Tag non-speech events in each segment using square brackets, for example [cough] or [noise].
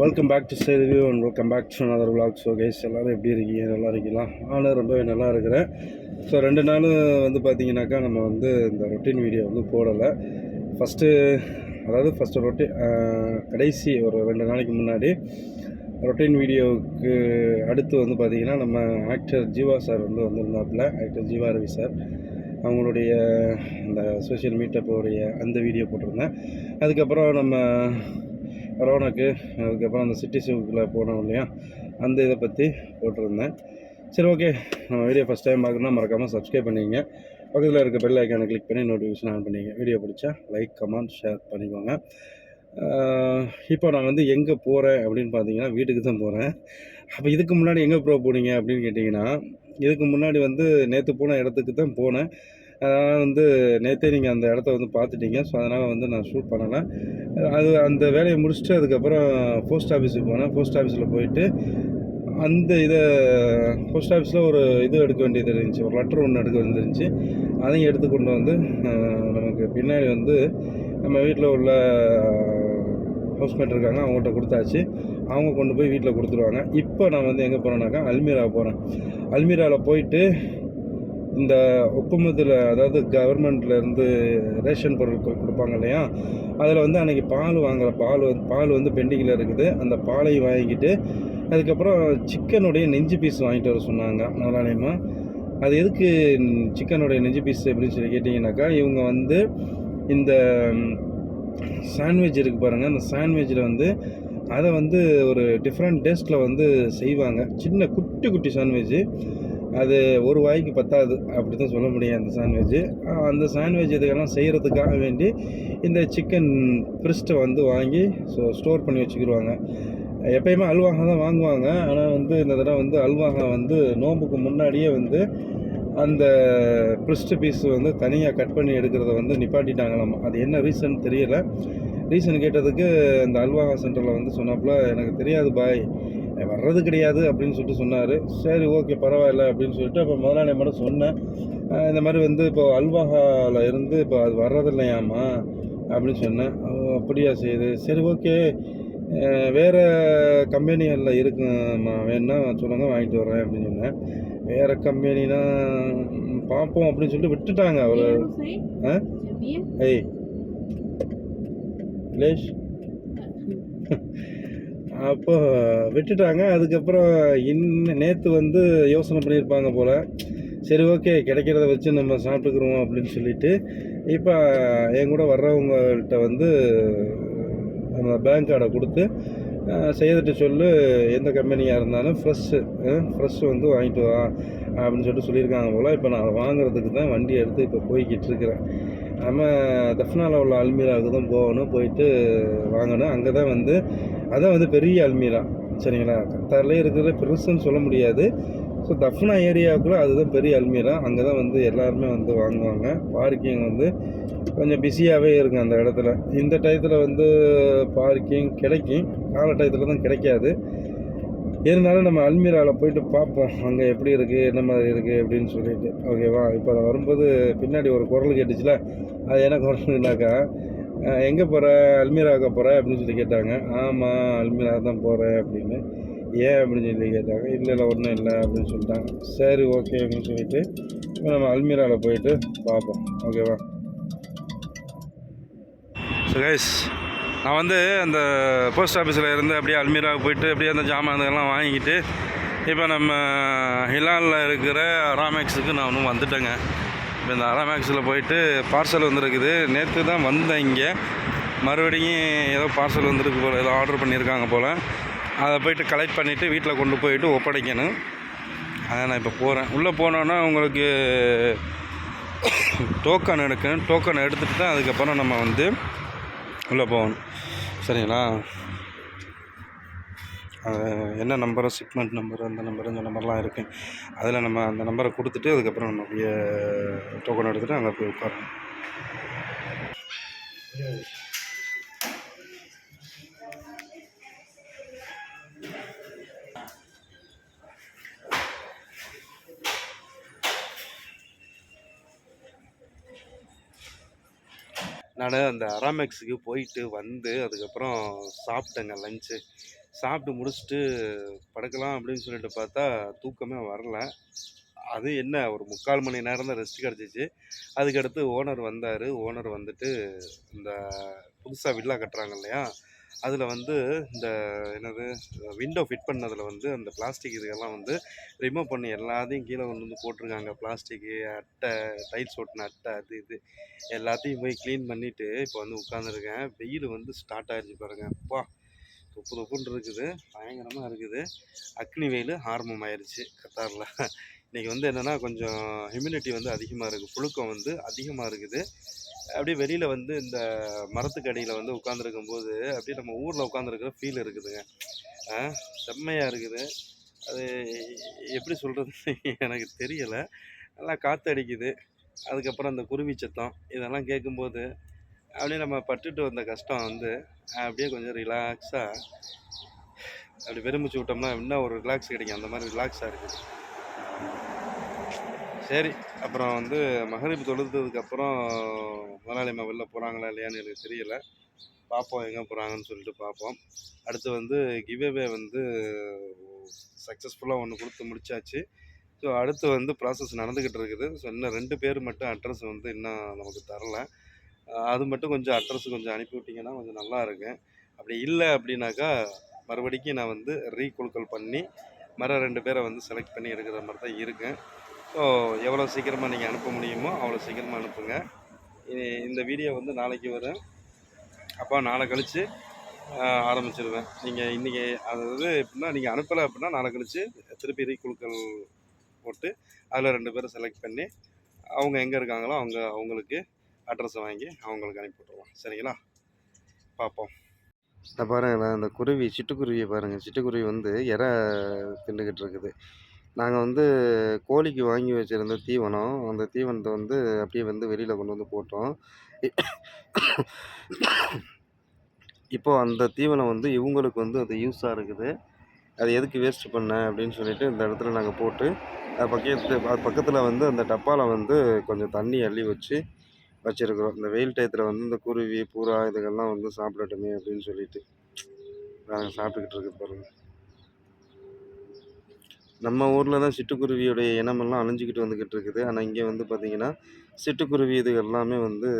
Welcome back to Sethu and welcome back to another vlog so guys எல்லோரும் எப்படி இருக்கீங்க? நல்லா இருக்கீங்களா? நானும் ரொம்பவே நல்லா இருக்கிறேன். ஸோ ரெண்டு நாளும் வந்து பார்த்தீங்கன்னாக்கா நம்ம வந்து இந்த ரொட்டீன் வீடியோ வந்து போடலை. ஃபஸ்ட்டு அதாவது ஃபஸ்ட்டு ரொட்டி கடைசி ஒரு ரெண்டு நாளைக்கு முன்னாடி ரொட்டீன் வீடியோவுக்கு அடுத்து வந்து பார்த்திங்கன்னா நம்ம ஆக்டர் ஜீவா சார் வந்து வந்திருந்தாப்புல ஆக்டர் ஜீவா ரவி சார் அவங்களுடைய அந்த சோஷியல் மீட்டப்போடைய அந்த வீடியோ போட்டிருந்தேன். அதுக்கப்புறம் நம்ம ரோனக்கு அதுக்கப்புறம் அந்த சிட்டி ஷூக்குள்ளே போனோம் இல்லையா? அந்த இதை பற்றி போட்டிருந்தேன். சரி ஓகே நம்ம வீடியோ ஃபஸ்ட் டைம் பார்க்கணும்னா மறக்காமல் சப்ஸ்கிரைப் பண்ணிக்கங்க. பக்கத்தில் இருக்க பெல் ஐக்கானை கிளிக் பண்ணி நோட்டிஃபிகேஷன் ஆன் பண்ணிங்க வீடியோ பிடிச்சா லைக் கமெண்ட் ஷேர் பண்ணிக்கோங்க. இப்போ நான் வந்து எங்கே போகிறேன் அப்படின்னு பார்த்தீங்கன்னா வீட்டுக்கு தான் போகிறேன் அப்போ இதுக்கு முன்னாடி எங்கே ப்ரோ போனீங்க அப்படின்னு கேட்டிங்கன்னா இதுக்கு முன்னாடி வந்து நேற்று போன இடத்துக்கு தான் போனேன். அதனால் வந்து நேற்றே நீங்கள் அந்த இடத்த வந்து பார்த்துட்டீங்க. ஸோ அதனால் வந்து நான் ஷூட் பண்ணலை. அது அந்த வேலையை முடிச்சுட்டு அதுக்கப்புறம் போஸ்ட் ஆஃபீஸுக்கு போனேன். போஸ்ட் ஆஃபீஸில் போயிட்டு அந்த இதை போஸ்ட் ஆஃபீஸில் ஒரு இது எடுக்க வேண்டியது இருந்துச்சு. ஒரு லெட்டர் ஒன்று எடுக்க வந்துருந்துச்சு. அதையும் எடுத்து கொண்டு வந்து நமக்கு பின்னாடி வந்து நம்ம வீட்டில் உள்ள ஹவுஸ்மேட் இருக்காங்க. அவங்கள்ட்ட கொடுத்தாச்சு. அவங்க கொண்டு போய் வீட்டில் கொடுத்துருவாங்க. இப்போ நான் வந்து எங்கே போகிறேன்னாக்கா அல்மீரா போகிறேன் அல்மீராவில் போயிட்டு இந்த ஒப்புமத்தில் அதாவது கவர்மெண்ட்லேருந்து ரேஷன் பொருட்கள் கொடுப்பாங்க இல்லையா? அதில் வந்து அன்றைக்கி பால் வாங்குகிற பால் வந்து பால் வந்து பெண்டிங்கில் இருக்குது. அந்த பாலை வாங்கிட்டு அதுக்கப்புறம் சிக்கனுடைய நெஞ்சு பீஸ் வாங்கிட்டு வர சொன்னாங்க நாராயணமாக அது எதுக்கு சிக்கனுடைய நெஞ்சு பீஸ் அப்படின்னு சொல்லி கேட்டிங்கனாக்கா இவங்க வந்து இந்த சாண்ட்விச் இருக்குது பாருங்கள் அந்த சாண்ட்விச்சில் வந்து அதை வந்து ஒரு டிஃப்ரெண்ட் டேஸ்ட்டில் வந்து செய்வாங்க. சின்ன குட்டி குட்டி சாண்ட்விட்சு அது ஒரு வாய்க்கு பத்தாது அப்படி தான் சொல்ல முடியும் அந்த சாண்ட்விட்சு அந்த சாண்ட்விச் இதுக்கெல்லாம் செய்கிறதுக்காக வேண்டி இந்த சிக்கன் பிரிஸ்ட்டை வந்து வாங்கி ஸோ ஸ்டோர் பண்ணி வச்சுக்கிடுவாங்க எப்பயுமே அல்வாகா தான் வாங்குவாங்க. ஆனால் வந்து இந்த தடவை வந்து அல்வாகா வந்து நோம்புக்கு முன்னாடியே வந்து அந்த பிரிஸ்ட் பீஸ் வந்து தனியாக கட் பண்ணி எடுக்கிறத வந்து நிப்பாட்டிட்டாங்களாம். அது என்ன ரீசன் தெரியல. ரீசன் கேட்டதுக்கு அந்த அல்வாகா சென்டரில் வந்து சொன்னாப்புல எனக்கு தெரியாது பாய். வர்றது கிடையாது அப்படின்னு சொல்லிட்டு சொன்னார். சரி ஓகே பரவாயில்ல அப்படின்னு சொல்லிட்டு அப்போ முதலாளி மட்டும் சொன்னேன். இந்த மாதிரி வந்து இப்போ அல்வாகாவில் இருந்து இப்போ அது வர்றதில்லையாம்மா அப்படின்னு சொன்னேன். "ஓ, அப்படியா செய்யுது சரி ஓகே வேறு கம்பெனிகளில் இருக்குமா வேணா சொல்லுங்க வாங்கிட்டு வரேன் அப்படின்னு சொன்னேன். வேறு கம்பெனினா பார்ப்போம் அப்படின்னு சொல்லிட்டு விட்டுட்டாங்க அவர். ஆ? ஏய் லேஷ். அப்போ விட்டுட்டாங்க. அதுக்கப்புறம் இன்னும் நேற்று வந்து யோசனை பண்ணியிருப்பாங்க போல். சரி ஓகே கிடைக்கிறத வச்சு நம்ம சாப்பிட்டுக்குருவோம் அப்படின்னு சொல்லிட்டு. இப்போ என் கூட வர்றவங்கள்ட்ட வந்து நம்ம பேங்க் கார்டை கொடுத்து செய்துட்டு சொல்லு எந்த கம்பெனியாக இருந்தாலும் ஃப்ரெஷ்ஷு ஃப்ரெஷ் வந்து வாங்கிட்டு வா அப்படின்னு சொல்லிட்டு சொல்லியிருக்காங்க போல். இப்போ நான் வாங்குறதுக்கு தான் வண்டி எடுத்து இப்போ போய்கிட்டு இருக்கிறேன். நம்ம தஃப்னாவில் உள்ள அல்மீராவுக்கு தான் போகணும் போயிட்டு வாங்கணும். அங்கே தான் வந்து அதான் வந்து பெரிய அல்மீரா சரிங்களா? கத்தார்லேயே இருக்கிற பெருசுன்னு சொல்ல முடியாது. ஸோ தஃப்னா ஏரியாவுக்குள்ள அதுதான் பெரிய அல்மீரா. அங்கே தான் வந்து எல்லாருமே வந்து வாங்குவாங்க. பார்க்கிங் வந்து கொஞ்சம் பிஸியாகவே இருக்கும் அந்த இடத்துல. இந்த டயத்தில் வந்து பார்க்கிங் கிடைக்கும். கால டயத்தில் தான் கிடைக்காது. இருந்தாலும் நம்ம அல்மீராவில் போயிட்டு பார்ப்போம். அங்கே எப்படி இருக்குது என்ன மாதிரி இருக்குது அப்படின்னு சொல்லிட்டு. ஓகேவா இப்போ நான் வரும்போது பின்னாடி ஒரு குரல் கேட்டுச்சுல? அது என்ன குரல்னாக்கா எங்கே போகிற அல்மீராவுக்கு போகிற அப்படின்னு சொல்லி கேட்டாங்க. ஆமாம் அல்மீரா தான் போகிறேன் அப்படின்னு. ஏன் அப்படின்னு சொல்லி கேட்டாங்க. இல்லை இல்லை ஒன்றும் இல்லை அப்படின்னு சொல்லிட்டாங்க. சரி ஓகே அப்படின்னு சொல்லிட்டு இப்போ நம்ம அல்மீராவில் போயிட்டு பார்ப்போம். ஓகேவா ஸோ கைஸ் நான் வந்து அந்த போஸ்ட் ஆஃபீஸில் இருந்து அப்படியே அல்மீராவுக்கு போயிட்டு அப்படியே அந்த ஜாமான் இதெல்லாம் வாங்கிட்டு இப்போ நம்ம ஹிலாலில் இருக்கிற அராமேக்ஸுக்கு நான் ஒன்றும் வந்துட்டேங்க. இப்போ இந்த அராமேக்ஸில் போயிட்டு பார்சல் வந்திருக்குது. நேற்று தான் வந்தேன் இங்கே. மறுபடியும் ஏதோ பார்சல் வந்திருக்கு போல் ஏதோ ஆர்டர் பண்ணியிருக்காங்க போல். அதை போயிட்டு கலெக்ட் பண்ணிவிட்டு வீட்டில் கொண்டு போயிட்டு ஒப்படைக்கணும். அதை நான் இப்போ போகிறேன் உள்ளே போனோன்னா உங்களுக்கு டோக்கன் எடுக்கணும். டோக்கன் எடுத்துகிட்டு தான் அதுக்கப்புறம் நம்ம வந்து உள்ளே போகணும். சரிங்களா? என்ன நம்பரோ ஷிப்மெண்ட் நம்பர் அந்த நம்பர் இந்த நம்பர்லாம் இருக்குது அதில் நம்ம அந்த நம்பரை கொடுத்துட்டு அதுக்கப்புறம் நம்ம அப்படியே டோக்கன் எடுத்துகிட்டு அங்கே போய் உட்காரணும். நான் அந்த அராமேக்ஸுக்கு போயிட்டு வந்து அதுக்கப்புறம் சாப்பிட்டேங்க லஞ்சு சாப்பிட்டு முடிச்சுட்டு படுக்கலாம் அப்படின்னு சொல்லிட்டு பார்த்தா தூக்கமே வரல. அது என்ன ஒரு முக்கால் மணி நேரம் தான் ரெஸ்ட் கிடச்சிச்சு. அதுக்கடுத்து ஓனர் வந்தார். ஓனர் வந்துட்டு இந்த புதுசாக வில்லா கட்டுறாங்க இல்லையா? அதில் வந்து இந்த என்னது விண்டோ ஃபிட் பண்ணதில் வந்து அந்த பிளாஸ்டிக் இதுக்கெல்லாம் வந்து ரிமூவ் பண்ணி எல்லாத்தையும் கீழே கொண்டு வந்து போட்டிருக்காங்க. பிளாஸ்டிக்கு அட்டை டைல்ஸ் ஒட்டின அட்டை அது இது எல்லாத்தையும் போய் க்ளீன் பண்ணிவிட்டு இப்போ வந்து உட்காந்துருக்கேன் வெயில் வந்து ஸ்டார்ட் ஆகிடுச்சு பாருங்கள் அப்பா தொப்பு தொப்புன்னு இருக்குது. பயங்கரமாக இருக்குது. அக்னி வெயில் ஆரம்பம் ஆயிடுச்சு கத்தாரில். இன்றைக்கி வந்து என்னென்னா கொஞ்சம் ஹியூமினிட்டி வந்து அதிகமாக இருக்குது புழுக்கம் வந்து அதிகமாக இருக்குது. அப்படியே வெளியில் வந்து இந்த மரத்துக்கு அடியில் வந்து உட்காந்துருக்கும் போது அப்படியே நம்ம ஊரில் உட்காந்துருக்கிற ஃபீல் இருக்குதுங்க. செம்மையாக இருக்குது. அது எப்படி சொல்கிறது எனக்கு தெரியலை. நல்லா காற்று அடிக்குது. அதுக்கப்புறம் அந்த குருவி சத்தம் இதெல்லாம் கேட்கும்போது அப்படியே நம்ம பட்டுட்டு வந்த கஷ்டம் வந்து அப்படியே கொஞ்சம் ரிலாக்ஸாக அப்படி பெருமிச்சு விட்டோம்னா இன்னும் ஒரு ரிலாக்ஸ் கிடைக்கும். அந்த மாதிரி ரிலாக்ஸாக இருக்குது. சரி அப்புறம் வந்து மகரிப் தொழுதுக்கப்புறம் முதலாளிமா வெளில போகிறாங்களா இல்லையான்னு எனக்கு தெரியல. பார்ப்போம் எங்கே போகிறாங்கன்னு சொல்லிட்டு பார்ப்போம் அடுத்து வந்து கிவ்அவே வந்து சக்ஸஸ்ஃபுல்லாக ஒன்று கொடுத்து முடிச்சாச்சு. ஸோ அடுத்து வந்து ப்ராசஸ் நடந்துக்கிட்டு இருக்குது. ஸோ இன்னும் ரெண்டு பேர் மட்டும் அட்ரஸ் வந்து இன்னும் நமக்கு தரல. அது மட்டும் கொஞ்சம் அட்ரஸ் கொஞ்சம் அனுப்பி விட்டிங்கன்னா கொஞ்சம் நல்லா இருக்கும். அப்படி இல்லை அப்படின்னாக்கா மறுபடிக்கும் நான் வந்து ரீ ரீகுலுக்கல் பண்ணி மற ரெண்டு பேரை வந்து செலக்ட் பண்ணி எடுக்கிற மாதிரி தான் இருக்கேன் ஸோ எவ்வளோ சீக்கிரமாக நீங்கள் அனுப்ப முடியுமோ அவ்வளோ சீக்கிரமாக அனுப்புங்க. இந்த வீடியோ வந்து நாளைக்கு வரும். அப்போ நாளை கழித்து ஆரம்பிச்சிருவேன். நீங்கள் இன்றைக்கி அதாவது எப்படின்னா நீங்கள் அனுப்பலை அப்படின்னா நாளை கழித்து திருப்பி ரீக்குழுக்கள் போட்டு அதில் ரெண்டு பேரும் செலக்ட் பண்ணி அவங்க எங்கே இருக்காங்களோ அவங்க அவங்களுக்கு அட்ரஸை வாங்கி அவங்களுக்கு அனுப்பி விட்ருவோம் சரிங்களா? பார்ப்போம். இந்த பாருங்களேன் இந்த குருவி சிட்டுக்குருவியை பாருங்கள் சிட்டுக்குருவி வந்து எற திண்டுக்கிட்டு இருக்குது. நாங்கள் வந்து கோழிக்கு வாங்கி வச்சுருந்த தீவனம் அந்த தீவனத்தை வந்து அப்படியே வந்து வெளியில் கொண்டு வந்து போட்டோம். இப்போ அந்த தீவனம் வந்து இவங்களுக்கு வந்து அது யூஸாக இருக்குது. அது எதுக்கு வேஸ்ட் பண்ண அப்படின்னு சொல்லிட்டு இந்த இடத்துல நாங்கள் போட்டு அது பக்கத்து அது பக்கத்தில் வந்து அந்த டப்பாவில் வந்து கொஞ்சம் தண்ணி அள்ளி வச்சு வச்சுருக்குறோம். இந்த வெயில் டயத்தில் வந்து இந்த குருவி புறா இதுகள்லாம் வந்து சாப்பிடட்டுமே அப்படின்னு சொல்லிட்டு நாங்கள் சாப்பிட்டுக்கிட்டு இருக்கு பாருங்கள் நம்ம ஊரில் தான் சிட்டுக்குருவியோடைய இனமெல்லாம் அழிஞ்சிக்கிட்டு வந்துக்கிட்டு இருக்குது. ஆனால் இங்கே வந்து பார்த்திங்கன்னா சிட்டுக்குருவி இது எல்லாமே வந்து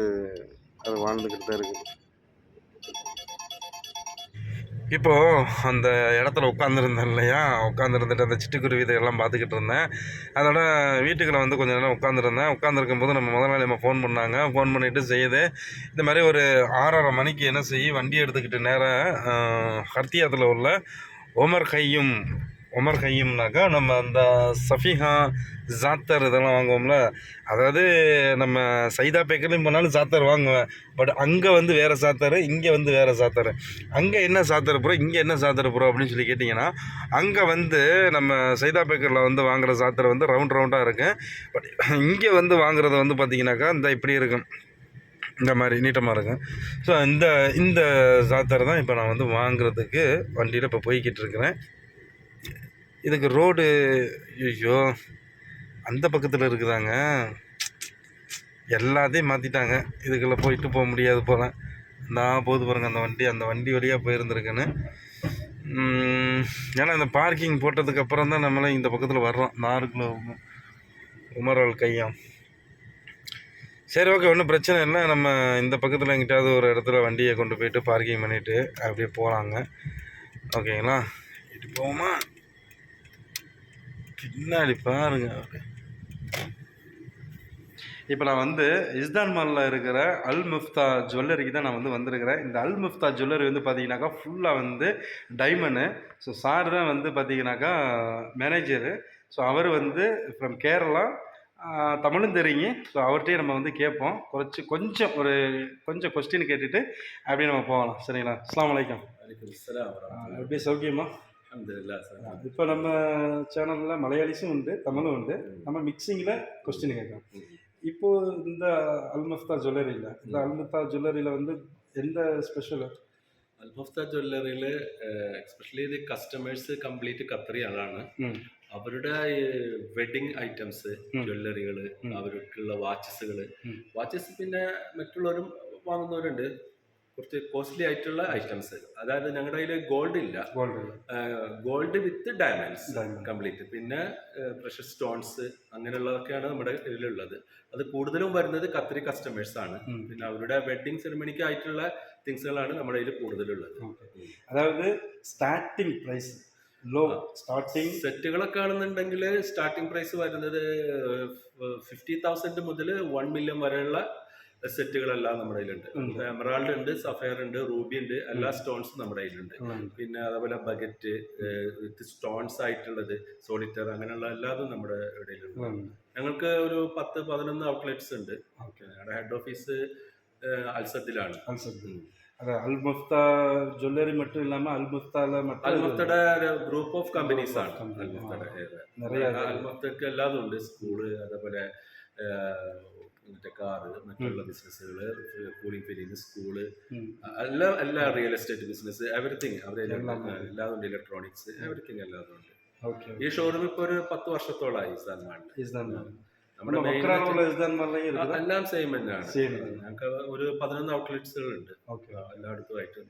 அது வாழ்ந்துக்கிட்டு தான் இருக்குது. இப்போது அந்த இடத்துல உட்காந்துருந்தேன் இல்லையா? உட்காந்துருந்துட்டு அந்த சிட்டுக்குருவி இதெல்லாம் பார்த்துக்கிட்டு இருந்தேன். அதோட வீட்டுக்குள்ள வந்து கொஞ்ச நேரம் உட்காந்துருந்தேன் உட்காந்துருக்கும் போது நம்ம முதல் நாள் நம்ம ஃபோன் பண்ணாங்க. ஃபோன் பண்ணிட்டு செய்யுது இந்த மாதிரி ஒரு ஆறரை மணிக்கு என்ன செய்ய வண்டி எடுத்துக்கிட்டு நேராக ஹர்த்தியாத்தில் உள்ள ஒமர் கையும் உமர் கையம்னாக்கா நம்ம அந்த சஃபிஹா ஜாத்தர் இதெல்லாம் வாங்குவோம்ல. அதாவது நம்ம சைதா பேக்கர்லையும் போனாலும் சாத்தர் வாங்குவேன். பட் அங்கே வந்து வேறு சாத்தர் இங்கே வந்து வேறு சாத்தர் அங்கே என்ன சாத்தர் ப்ரோ இங்கே என்ன சாத்தர் ப்ரோ அப்படின்னு சொல்லி கேட்டிங்கன்னா அங்கே வந்து நம்ம சைதா பேக்கரில் வந்து வாங்குகிற சாத்தர் வந்து ரவுண்ட் ரவுண்டாக இருக்கும் பட் இங்கே வந்து வாங்குறது வந்து பார்த்திங்கனாக்கா இந்த இப்படி இருக்கும் இந்த மாதிரி நீட்டமாக இருக்கும் ஸோ இந்த இந்த சாத்தர் தான் இப்போ நான் வந்து வாங்குறதுக்கு வண்டியில் இப்போ போய்கிட்டு இருக்கிறேன். இதுக்கு ரோடு ஐயோ அந்த பக்கத்தில் இருக்குதாங்க. எல்லாத்தையும் மாற்றிட்டாங்க இதுக்குள்ளே போயிட்டு போக முடியாது போல். நான் போகுது பாருங்கள் அந்த வண்டி அந்த வண்டி வழியாக போயிருந்துருக்குன்னு. ஏன்னா இந்த பார்க்கிங் போட்டதுக்கப்புறம் தான் நம்மளே இந்த பக்கத்தில் வர்றோம். நாருக்குள்ள உமரால் கையம். சரி ஓகே ஒன்றும் பிரச்சனை இல்லை. நம்ம இந்த பக்கத்தில் எங்கிட்டாவது ஒரு இடத்துல வண்டியை கொண்டு போயிட்டு பார்க்கிங் பண்ணிவிட்டு அப்படியே போகலாங்க ஓகேங்களா? இட்டு போவோமா? பின்னாடி பாருங்க. இப்போ நான் வந்து இஸ்தான் மாலில் இருக்கிற அல் முஃப்தா ஜுவல்லரிக்கு தான் நான் வந்து வந்திருக்கிறேன். இந்த அல் முஃப்தா ஜுவல்லரி வந்து பார்த்தீங்கன்னாக்கா ஃபுல்லாக வந்து டைமண்டு ஸோ சார் தான் வந்து பார்த்தீங்கன்னாக்கா மேனேஜரு ஸோ அவர் வந்து ஃப்ரம் கேரளா தமிழும் தெரியுங்க. ஸோ அவர்கிட்டயே நம்ம வந்து கேட்போம். குறைச்சி கொஞ்சம் ஒரு கொஞ்சம் கொஸ்டின் கேட்டுட்டு அப்படியே நம்ம போகலாம். சரிங்களா? அலைக்கும். வலைக்கம். எப்படி சௌக்கியமா. இப்போ நம்ம சேனலில் மலையாளிஸும் உண்டு தமிழும் உண்டு நம்ம மிக்சிங்கில் கொஸ்டின் கேட்கலாம் ம். இப்போ இந்த அல்மஃப்தா ஜுவல்லரியில் இந்த அல்மஃப்தா ஜுவல்லரியில் வந்து எந்த ஸ்பெஷல் അൽമഫ്ത ജ്വല്ലറിയിൽ എക്സ്പെഷ്യലി ഇത് കസ്റ്റമേഴ്സ് കംപ്ലീറ്റ് ഖത്തറി ആളാണ് ഉം. അവരുടെ വെഡിങ് ഐറ്റംസ് ഉം. ജ്വല്ലറികൾ ഉം. അവർക്കുള്ള വാച്ചസുകൾ ഉം. വാച്ചസ് പിന്നെ മറ്റുള്ളവരും വാങ്ങുന്നവരുണ്ട് കുറച്ച് കോസ്റ്റ്ലി ആയിട്ടുള്ള ഐറ്റംസ് അതായത് ഞങ്ങളുടെ കയ്യിൽ ഗോൾഡ് ഇല്ല. ഗോൾഡ് വിത്ത് ഡയമണ്ട്സ് കംപ്ലീറ്റ് പിന്നെ പ്രഷർ സ്റ്റോൺസ് അങ്ങനെയുള്ളതൊക്കെയാണ് നമ്മുടെ കയ്യിലുള്ളത്. അത് കൂടുതലും വരുന്നത് കത്രി കസ്റ്റമേഴ്സ് ആണ്. പിന്നെ അവരുടെ വെഡിങ് സെറിമണിക്ക് ആയിട്ടുള്ള തിങ്സുകളാണ് നമ്മുടെ കയ്യിൽ കൂടുതലുള്ളത്. അതായത് സ്റ്റാർട്ടിംഗ് പ്രൈസ് ലോ സ്റ്റാർട്ടിംഗ് സെറ്റുകളൊക്കെ ആണെന്നുണ്ടെങ്കിൽ സ്റ്റാർട്ടിംഗ് പ്രൈസ് വരുന്നത് ഫിഫ്റ്റി തൗസൻഡ് മുതൽ വൺ മില്യൺ വരെയുള്ള സെറ്റുകളെല്ലാം നമ്മുടെ കയ്യിലുണ്ട്. എമറാൾഡ് ഉണ്ട് സഫയർ ഉണ്ട് റൂബി ഉണ്ട് എല്ലാ സ്റ്റോൺസും നമ്മുടെ കയ്യിലുണ്ട്. പിന്നെ അതേപോലെ ബഗറ്റ് വിത്ത് സ്റ്റോൺസ് ആയിട്ടുള്ളത് സോളിറ്റർ അങ്ങനെയുള്ള എല്ലാതും നമ്മുടെ ഇടയിലുണ്ട്. ഞങ്ങൾക്ക് ഒരു പത്ത് പതിനൊന്ന് ഔട്ട്ലെറ്റ്സ് ഉണ്ട്. ഞങ്ങളുടെ ഹെഡ് ഓഫീസ് അൽസത്തിലാണ്. അതെ അൽമുഫ്ത ജ്വല്ലറി മറ്റും ഇല്ലാമ അൽമുഫ്താല അൽമുഫ്തയുടെ ഗ്രൂപ്പ് ഓഫ് കമ്പനീസ് ആണ്. അൽമുഫ്തയുടെ അൽമുഫ്തക്ക് എല്ലാതും ഉണ്ട്. സ്കൂൾ അതേപോലെ മറ്റേ കാറ് മറ്റുള്ള ബിസിനസ്സുകൾ കൂളിംഗ് ഫിലിംഗ് സ്കൂൾ എല്ലാ എല്ലാ റിയൽ എസ്റ്റേറ്റ് ബിസിനസ് എവറിത്തിങ് അവിടെ എല്ലാം ഇലക്ട്രോണിക്സ് എവറിത്തിങ് എല്ലാം ഉണ്ട് ഈ ഷോറൂം ഇപ്പൊ ഒരു പത്ത് വർഷത്തോളായി എല്ലാം സെയിം തന്നെയാണ്. ഞങ്ങൾക്ക് ഒരു പതിനൊന്ന് ഔട്ട്ലെറ്റ്സുകൾ ഉണ്ട് എല്ലായിടത്തും എല്ലായിടത്തുമായിട്ട്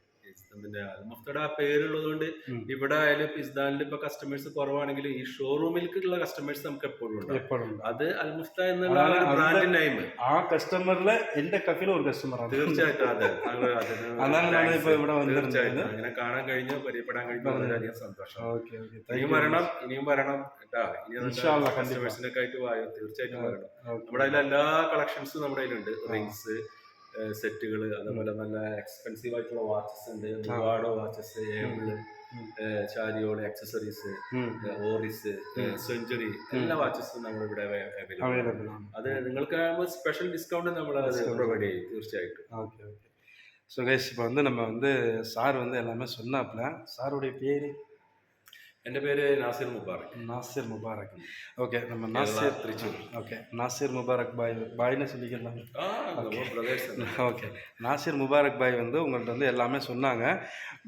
പിന്നെ അൽമഫ്തയുടെ ആ പേരുള്ളത് കൊണ്ട്. ഇവിടെ ആയാലും ഇസ്താനിൽ ഇപ്പൊ കസ്റ്റമേഴ്സ് കുറവാണെങ്കിലും ഈ ഷോറൂമിലേക്കുള്ള കസ്റ്റമേഴ്സ് നമുക്ക് എപ്പോഴും ഉണ്ട്. അത് അൽമുഫ്ത എന്നുള്ള ബ്രാൻഡ് നെയിം ആ കസ്റ്റമറിൽ എന്റെ കഫിൽ ഒരു കസ്റ്റമർ തീർച്ചയായിട്ടും അതെ. അത് [laughs] അതാണ് ഇപ്പൊ ഇവിടെ. തീർച്ചയായിട്ടും. അങ്ങനെ കാണാൻ കഴിഞ്ഞു പരിചയപ്പെടാൻ കഴിഞ്ഞു വളരെയധികം സന്തോഷം. ഇനിയും വരണം ഇനിയും വരണം കേട്ടാ. ഇനി. കസ്റ്റമേഴ്സിനൊക്കെ ആയിട്ട് വായോ തീർച്ചയായിട്ടും വരണം. നമ്മുടെ എല്ലാ കളക്ഷൻസും നമ്മുടെ കയ്യിലുണ്ട്. റിങ്സ് സെറ്റുകൾ അതേപോലെ നല്ല എക്സ്പെൻസീവ് ആയിട്ടുള്ള വാച്ചസ് ഉണ്ട് ഒരുപാട് വാച്ചസ് ഏബിള് ഉം. ചാരിയോട് ആക്സസറീസ് ഓറിസ് സെഞ്ചുറി എല്ലാ വാച്ചസും നമ്മുടെ ഇവിടെ അവൈലബിൾ അവൈലബിൾ ആണ് അത് നിങ്ങൾക്ക് സ്പെഷ്യൽ ഡിസ്കൗണ്ട് നമ്മൾ അത് പ്രൊവൈഡ് ചെയ്യും തീർച്ചയായിട്ടും ஓகே ஓகே ஸோ கைஸ் இப்போ வந்து நம்ம வந்து சார் வந்து எல்லாமே சொன்னாப்புல சாருடைய பேர் എൻ്റെ പേര് നാസിർ മുബാറക് நாசிர் முபாரக் ஓகே நம்ம நாசிர் திருச்சூர். ஓகே நாசிர் முபாரக் பாய் பாய்னு சொல்லிக்கலாம் ആ ബ്രദേഴ്സ് ஓகே நாசிர் முபாரக் பாய் வந்து உங்கள்கிட்ட வந்து எல்லாமே சொன்னாங்க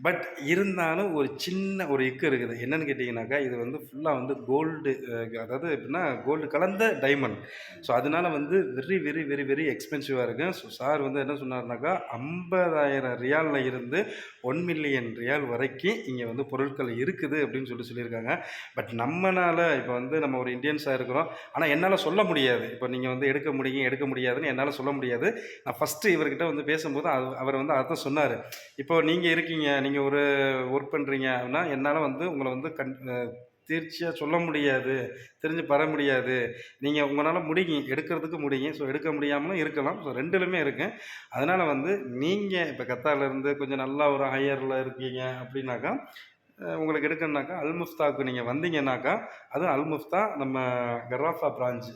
பட் இருந்தாலும் ஒரு சின்ன ஒரு இக்கு இருக்குது என்னன்னு கேட்டிங்கனாக்கா இது வந்து ஃபுல்லாக வந்து கோல்டு அதாவது எப்படின்னா கோல்டு கலந்த டைமண்ட் ஸோ அதனால வந்து வெரி வெரி வெரி வெரி எக்ஸ்பென்சிவாக இருக்குது ஸோ சார் வந்து என்ன சொன்னார்னாக்கா ஐம்பதாயிரம் ரியாலில் இருந்து ஒன் மில்லியன் ரியால் வரைக்கும் இங்கே வந்து பொருட்கள் இருக்குது அப்படின்னு சொல்லி சொல்லியிருக்காங்க. பட் நம்மனால் இப்போ வந்து நம்ம ஒரு இந்தியன்ஸாக இருக்கிறோம். ஆனால் என்னால் சொல்ல முடியாது. இப்போ நீங்கள் வந்து எடுக்க முடியும் எடுக்க முடியாதுன்னு என்னால் சொல்ல முடியாது. நான் ஃபஸ்ட்டு இவர்கிட்ட வந்து பேசும்போது அது அவர் வந்து அதை சொன்னார். இப்போ நீங்கள் இருக்கீங்க நீங்கள் ஒரு ஒர்க் பண்ணுறீங்க அப்படின்னா என்னால் வந்து உங்களை வந்து கண் தீர்ச்சியாக சொல்ல முடியாது. தெரிஞ்சு பெற முடியாது. நீங்கள் உங்களால் முடியும் எடுக்கிறதுக்கு முடியும். ஸோ எடுக்க முடியாமலும் இருக்கலாம். ஸோ ரெண்டுலுமே இருக்குது அதனால் வந்து நீங்கள் இப்போ கத்தாலேருந்து கொஞ்சம் நல்லா ஒரு ஹையரில் இருக்கீங்க அப்படின்னாக்கா உங்களுக்கு எடுக்கணுனாக்கா அல்முஃப்தாவுக்கு நீங்கள் வந்தீங்கன்னாக்கா அதுவும் அல்முஃப்தா நம்ம கர்ராஃபா பிரான்ச்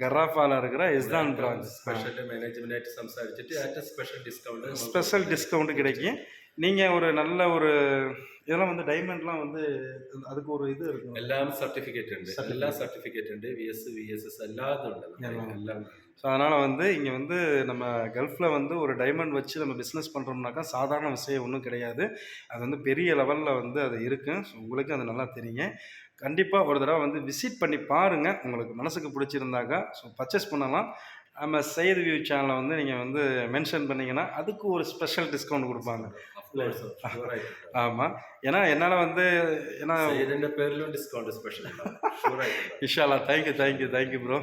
கர்ராஃபாவில் இருக்கிற இஸ்தான் பிரான்ச் സ്പെഷ്യൽ മാനേജ്മെന്റായിട്ട് സംസാരിച്ചിട്ട് ഏറ്റവും സ്പെഷ്യൽ ഡിസ്കൗണ്ട് ஸ்பெஷல் டிஸ்கவுண்ட் கிடைக்கும் நீங்கள் ஒரு நல்ல ஒரு இதெல்லாம் வந்து டைமண்ட்லாம் வந்து அதுக்கு ஒரு இது இருக்கும் എല്ലാം സർട്ടിഫിക്കറ്റ് ഉണ്ട് എല്ലാ സർട്ടിഫിക്കറ്റ് ഉണ്ട് V S V S S എല്ലാതും ഉണ്ട് എല്ലാം. so அதனால் வந்து இங்கே வந்து நம்ம கல்ஃபில் வந்து ஒரு டைமண்ட் வச்சு நம்ம பிஸ்னஸ் பண்ணுறோம்னாக்கா சாதாரண விஷயம் ஒன்றும் கிடையாது. அது வந்து பெரிய லெவலில் வந்து அது இருக்குது ஸோ உங்களுக்கும் அது நல்லா தெரியுங்க. கண்டிப்பாக ஒரு தடவை வந்து விசிட் பண்ணி பாருங்கள் உங்களுக்கு மனசுக்கு பிடிச்சிருந்தாக்கா ஸோ பர்ச்சேஸ் பண்ணலாம். நம்ம செய்தி வியூ சேனலை வந்து நீங்கள் வந்து மென்ஷன் பண்ணிங்கன்னா அதுக்கு ஒரு ஸ்பெஷல் டிஸ்கவுண்ட் கொடுப்பாங்க. ஆமாம் ஏன்னா என்னால் வந்து ஏன்னா ரெண்டு பேர்லையும் discount special இஷாலா thank you thank you thank you bro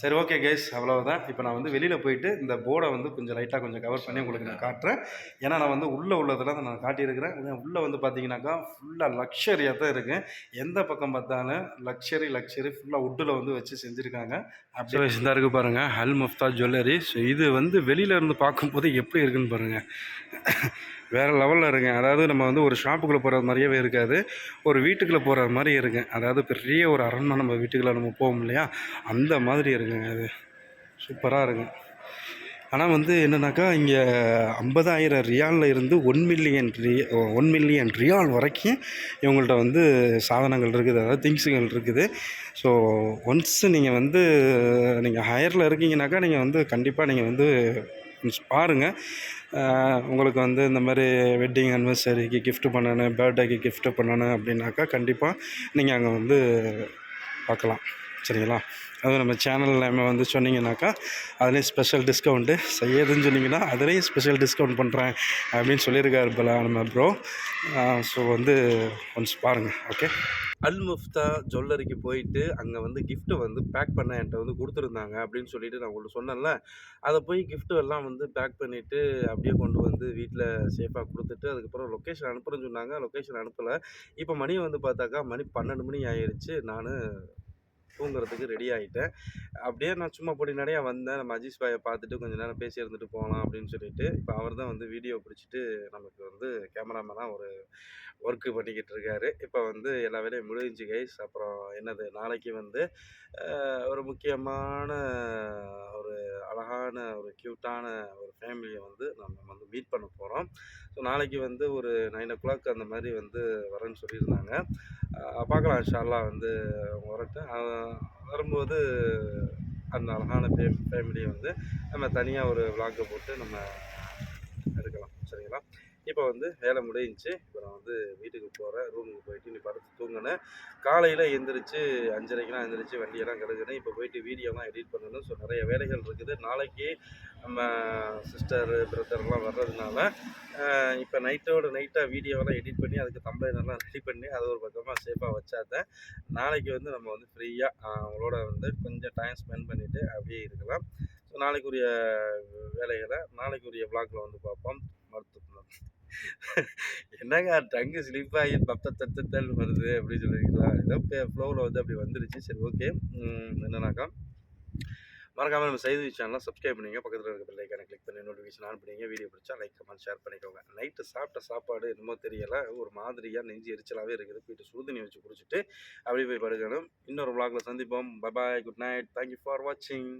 சரி ஓகே கேஸ் அவ்வளோதான் இப்போ நான் வந்து வெளியில் போயிட்டு இந்த போர்டை வந்து கொஞ்சம் லைட்டாக கொஞ்சம் கவர் பண்ணி உங்களுக்கு நான் காட்டுறேன். ஏன்னா நான் வந்து உள்ளே உள்ளதெல்லாம் நான் காட்டியிருக்கிறேன். உள்ளே வந்து பார்த்தீங்கன்னாக்கா ஃபுல்லாக லக்ஷரியாக தான் இருக்குது எந்த பக்கம் பார்த்தாலும் லக்ஷரி லக்ஷரி ஃபுல்லாக உட்டில் வந்து வச்சு செஞ்சுருக்காங்க. அப்படியே தான் இருக்குது பாருங்கள் ஹல் முஃப்தா ஜுவல்லரி ஸோ இது வந்து வெளியில இருந்து பார்க்கும்போது எப்படி இருக்குன்னு பாருங்கள் வேறு லெவலில் இருக்குங்க அதாவது நம்ம வந்து ஒரு ஷாப்புக்குள்ளே போகிற மாதிரியே இருக்காது. ஒரு வீட்டுக்குள்ளே போகிற மாதிரி இருக்குங்க அதாவது பெரிய ஒரு அரண்மனை நம்ம வீட்டுக்குள்ளே நம்ம போவோம் இல்லையா? அந்த மாதிரி இருக்குங்க அது சூப்பராக இருக்குங்க ஆனால் வந்து என்னென்னாக்கா இங்கே ஐம்பதாயிரம் ரியாலில் இருந்து ஒன் மில்லியன் ரி ஒன் மில்லியன் ரியால் வரைக்கும் இவங்கள்ட்ட வந்து சாதனங்கள் இருக்குது. அதாவது திங்ஸுகள் இருக்குது. ஸோ ஒன்ஸ் நீங்கள் வந்து நீங்கள் ஹையரில் இருக்கீங்கனாக்கா நீங்கள் வந்து கண்டிப்பாக நீங்கள் வந்து பாருங்கள் உங்களுக்கு வந்து இந்த மாதிரி வெட்டிங் அனிவர்சரிக்கு கிஃப்ட்டு பண்ணணும் பர்த்டேக்கு கிஃப்ட்டு பண்ணணும் அப்படின்னாக்கா கண்டிப்பாக நீங்கள் அங்கே வந்து பார்க்கலாம். சரிங்களா? அதுவும் நம்ம சேனல் எல்லாமே வந்து சொன்னீங்கன்னாக்கா அதுலேயும் ஸ்பெஷல் டிஸ்கவுண்ட்டு செய்யதுன்னு சொன்னீங்கன்னா அதுலேயும் ஸ்பெஷல் டிஸ்கவுண்ட் பண்ணுறேன் அப்படின்னு சொல்லியிருக்காரு பல நம்ம ப்ரோ ஸோ வந்து கொஞ்சம் பாருங்கள் ஓகே அல் முஃப்தா ஜுவல்லரிக்கு போயிட்டு அங்கே வந்து கிஃப்ட்டு வந்து பேக் பண்ண என்கிட்ட வந்து கொடுத்துருந்தாங்க அப்படின்னு சொல்லிட்டு நான் உங்களுக்கு சொன்னேன்ல. அதை போய் கிஃப்ட்டு எல்லாம் வந்து பேக் பண்ணிவிட்டு அப்படியே கொண்டு வந்து வீட்டில் சேஃபாக கொடுத்துட்டு அதுக்கப்புறம் லொக்கேஷன் அனுப்புறேன்னு சொன்னாங்க. லொக்கேஷன் அனுப்பலை. இப்போ மணி வந்து பார்த்தாக்கா மணி பன்னெண்டு மணி ஆயிடுச்சு நான் தூங்குறதுக்கு ரெடி ஆகிட்டேன் அப்படியே நான் சும்மா பொடி நிறையா வந்தேன். நம்ம அஜீஸ் பாயை பார்த்துட்டு கொஞ்சம் நேரம் பேசி இருந்துட்டு போகலாம் அப்படின்னு சொல்லிட்டு இப்போ அவர் தான் வந்து வீடியோ பிடிச்சிட்டு நமக்கு வந்து கேமராமேனாக ஒரு ஒர்க்கு பண்ணிக்கிட்டு இருக்காரு. இப்போ வந்து எல்லா வேலையும் முடிஞ்சு கைஸ் அப்புறம் என்னது நாளைக்கு வந்து ஒரு முக்கியமான ஒரு அழகான ஒரு க்யூட்டான ஒரு ஃபேமிலியை வந்து நம்ம வந்து மீட் பண்ண போகிறோம் ஸோ நாளைக்கு வந்து ஒரு நைன் ஓ கிளாக் அந்த மாதிரி வந்து வரேன்னு சொல்லியிருந்தாங்க. பார்க்கலாம். ஷால்லாம் வந்து வரட்டும். வரும்போது அந்த அழகான ஃபே ஃபேமிலியை வந்து நம்ம தனியாக ஒரு விளாக்கை போட்டு நம்ம எடுக்கலாம். சரிங்களா? இப்போ வந்து வேலை முடிஞ்சிச்சு. இப்போ நான் வந்து வீட்டுக்கு போகிறேன் ரூமுக்கு போயிட்டு நீ படுத்து தூங்கினேன். காலையில் எழுந்திரிச்சு அஞ்சரைக்கெலாம் எழுந்திரிச்சு வண்டியெல்லாம் கழுகுனேன் இப்போ போயிட்டு வீடியோலாம் எடிட் பண்ணணும். ஸோ நிறைய வேலைகள் இருக்குது. நாளைக்கு நம்ம சிஸ்டர் பிரதர்லாம் வர்றதுனால இப்போ நைட்டோட நைட்டாக வீடியோவெல்லாம் எடிட் பண்ணி அதுக்கு தம்பளைனெல்லாம் ரெடி பண்ணி அதை ஒரு பக்கமாக சேஃபாக வச்சாதான் நாளைக்கு வந்து நம்ம வந்து ஃப்ரீயாக அவங்களோட வந்து கொஞ்சம் டைம் ஸ்பெண்ட் பண்ணிவிட்டு அப்படியே இருக்கலாம். ஸோ நாளைக்குரிய வேலைகளை நாளைக்குரிய விளாக்கில் வந்து பார்ப்போம். மருத்துவ என்னங்க டங்கு ஸ்லிப் ஆகி பத்த தத்தல் வருது அப்படின்னு சொல்லுவீங்களா ஏதோ ஃப்ளோவில் வந்து அப்படி வந்துருச்சு. சரி ஓகே என்னன்னாக்கா மறக்காமல் நம்ம செய்தி சேனலாம் சப்ஸ்கிரைப் பண்ணிங்க பக்கத்தில் இருக்க பெல்லைக்கான கிளிக் பண்ணி நோட்டிஃபிகேஷன் ஆன் பண்ணிங்க வீடியோ பிடிச்சா லைக் கமெண்ட் ஷேர் பண்ணிக்கோங்க. நைட்டு சாப்பிட்ட சாப்பாடு என்னமோ தெரியலை. ஒரு மாதிரியாக நெஞ்சு எரிச்சலாகவே இருக்குது. போயிட்டு சுடுதண்ணி வச்சு குடிச்சிட்டு அப்படியே போய் படுக்கணும். இன்னொரு vlogல சந்திப்போம். Bye bye good night thank you for வாட்சிங்